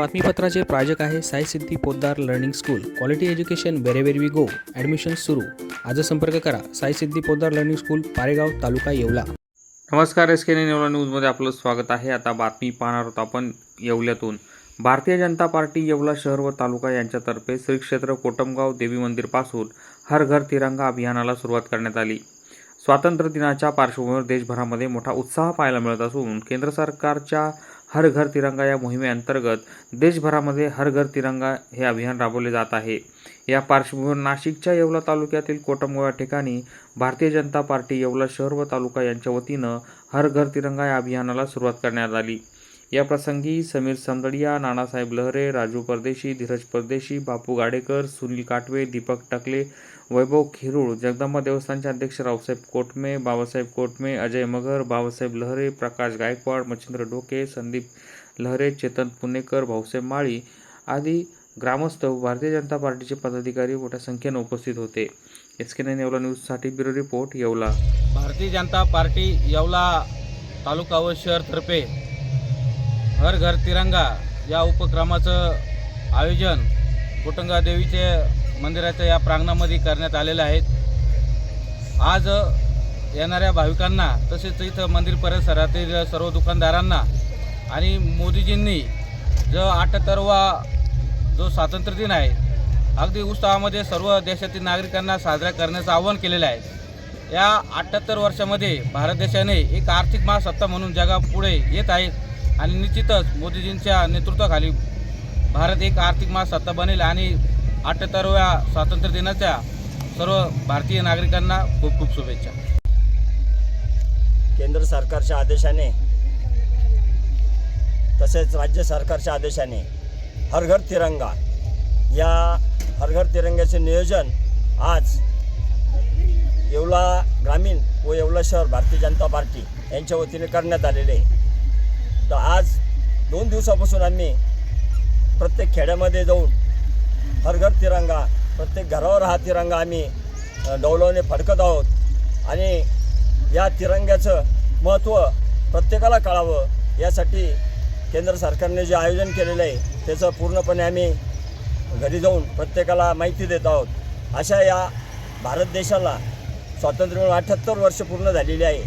बातमीपत्राचे प्रायोजक आहे Sai Siddhi Poddar learning school. Quality education wherever we go admission सुरू. आज संपर्क करा. Sai Siddhi Poddar learning school Paregaon taluka Yeola. नमस्कार एस के नेवला न्यूजमध्ये आपलं स्वागत आहे. आता बातमी पाहणार आहोत आपण येवल्यातून. भारतीय जनता पार्टी येवला शहर व तालुका यांच्यातर्फे श्री क्षेत्र कोटमगाव देवी मंदिरपासून हर घर तिरंगा अभियानाला सुरुवात करण्यात आली. स्वातंत्र्य दिनाच्या पार्श्वभूमीवर देशभरामध्ये मोठा उत्साह पाहायला मिळत असून केंद्र सरकारच्या हर घर तिरंगा या मोहिमेअंतर्गत देशभरामध्ये हर घर तिरंगा हे अभियान राबवले जात आहे. या पार्श्वभूमीवर नाशिकच्या येवला तालुक्यातील कोटमगोळा ठिकाणी भारतीय जनता पार्टी येवला शहर व तालुका यांच्या वतीनं हर घर तिरंगा या अभियानाला सुरुवात करण्यात आली. या प्रसंगी समीर समदडिया नानासाहेब लहरे राजू परदेशी धीरज परदेशी बापू गाडेकर सुनील काटवे दीपक टकले वैभव खिरूळ जगदंबा देवस्थानचे अध्यक्ष रावसाहेब कोटमे बाबासाहेब कोटमे अजय मगर बाबासाहेब लहरे प्रकाश गायकवाड मच्छिंद्र डोके संदीप लहरे चेतन पुणेकर भाऊसाहेब माळी आदी ग्रामस्थ भारतीय जनता पार्टीचे पदाधिकारी मोठ्या संख्येनं उपस्थित होते. एस के नाईन येवला न्यूजसाठी bureau report Yeola. Bharatiya Janata party Yeola तालुका व शहरतर्फे हर घर तिरंगा या उपक्रमाचं आयोजन कुटुंगा देवीचे मंदिराच्या या प्रांगणामध्ये करण्यात आलेलं आहे. आज येणाऱ्या भाविकांना तसेच इथं मंदिर परिसरातील सर्व दुकानदारांना आणि मोदीजींनी जो अठ्ठ्याहत्तरवा जो स्वातंत्र्य दिन आहे अगदी उत्साहामध्ये सर्व देशातील नागरिकांना साजरा करण्याचं आवाहन केलेलं आहे. या अठ्ठ्याहत्तर वर्षामध्ये भारत देशाने एक आर्थिक महासत्ता म्हणून जगापुढे येत आहे. आणि निश्चितच मोदीजींच्या नेतृत्वाखाली भारत एक आर्थिक महासत्ता बनेल आणि अठ्ठ्याहत्तरव्या स्वातंत्र्य दिनाच्या सर्व भारतीय नागरिकांना खूप खूप शुभेच्छा. केंद्र सरकारच्या आदेशाने तसेच राज्य सरकारच्या आदेशाने हर घर तिरंगा या हर घर तिरंग्याचे नियोजन आज येवला ग्रामीण व येवला शहर भारतीय जनता पार्टी यांच्या वतीने करण्यात आलेले आहे. तर आज दोन दिवसापासून आम्ही प्रत्येक खेड्यामध्ये जाऊन हर घर तिरंगा प्रत्येक घरावर हा तिरंगा आम्ही डौलवणे फडकत आहोत. आणि या तिरंग्याचं महत्त्व प्रत्येकाला कळावं. यासाठी केंद्र सरकारने जे आयोजन केलेलं आहे त्याचं पूर्णपणे आम्ही घरी जाऊन प्रत्येकाला माहिती देत आहोत. अशा या भारत देशाला स्वातंत्र्य मिळून अठ्ठ्याहत्तर वर्ष पूर्ण झालेली आहे.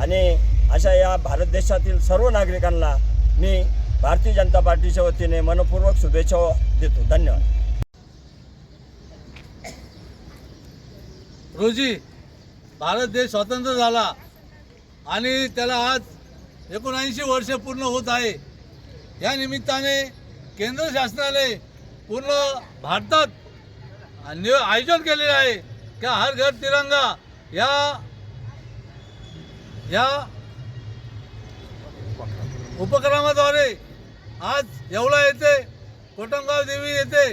आणि अशा या भारत देशातील सर्व नागरिकांना मी भारतीय जनता पार्टीच्या वतीने मनपूर्वक शुभेच्छा देतो. धन्यवाद. रोजी भारत देश स्वतंत्र झाला आणि त्याला आज एकोणऐंशी वर्ष पूर्ण होत आहे. या निमित्ताने केंद्र शासनाने पूर्ण भारतात आयोजन केलेलं आहे. का हर घर तिरंगा या या उपक्रमाद्वारे आज येवला येथे कोटमगाव देवी येथे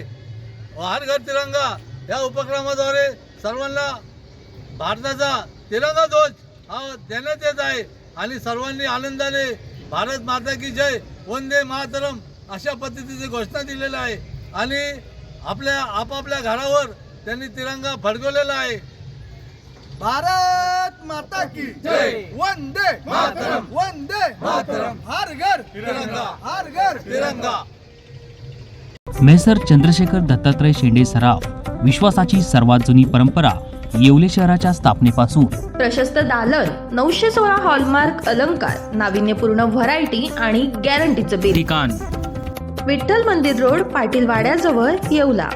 हरघर तिरंगा या उपक्रमाद्वारे सर्वांना भारताचा तिरंगा ध्वज हा देण्यात येत आहे आणि सर्वांनी आनंदाने भारत माता की जय वंदे मातरम अशा पद्धतीची घोषणा दिलेली आहे आणि आपल्या आपापल्या घरावर त्यांनी तिरंगा फडकवलेला आहे भारत माता की जय. वंदे मातरम. हर घर तिरंगा. हर घर तिरंगा. मेसर चंद्रशेखर दत्तात्रय शेंडे सराव विश्वासाची सर्वात जुनी परंपरा येवले शहराच्या स्थापनेपासून. प्रशस्त दालन नऊशे सोळा हॉलमार्क अलंकार नाविन्यपूर्ण व्हरायटी आणि गॅरंटीचं बिल. ठिकाण. विठ्ठल मंदिर रोड पाटील वाड्याजवळ येवला.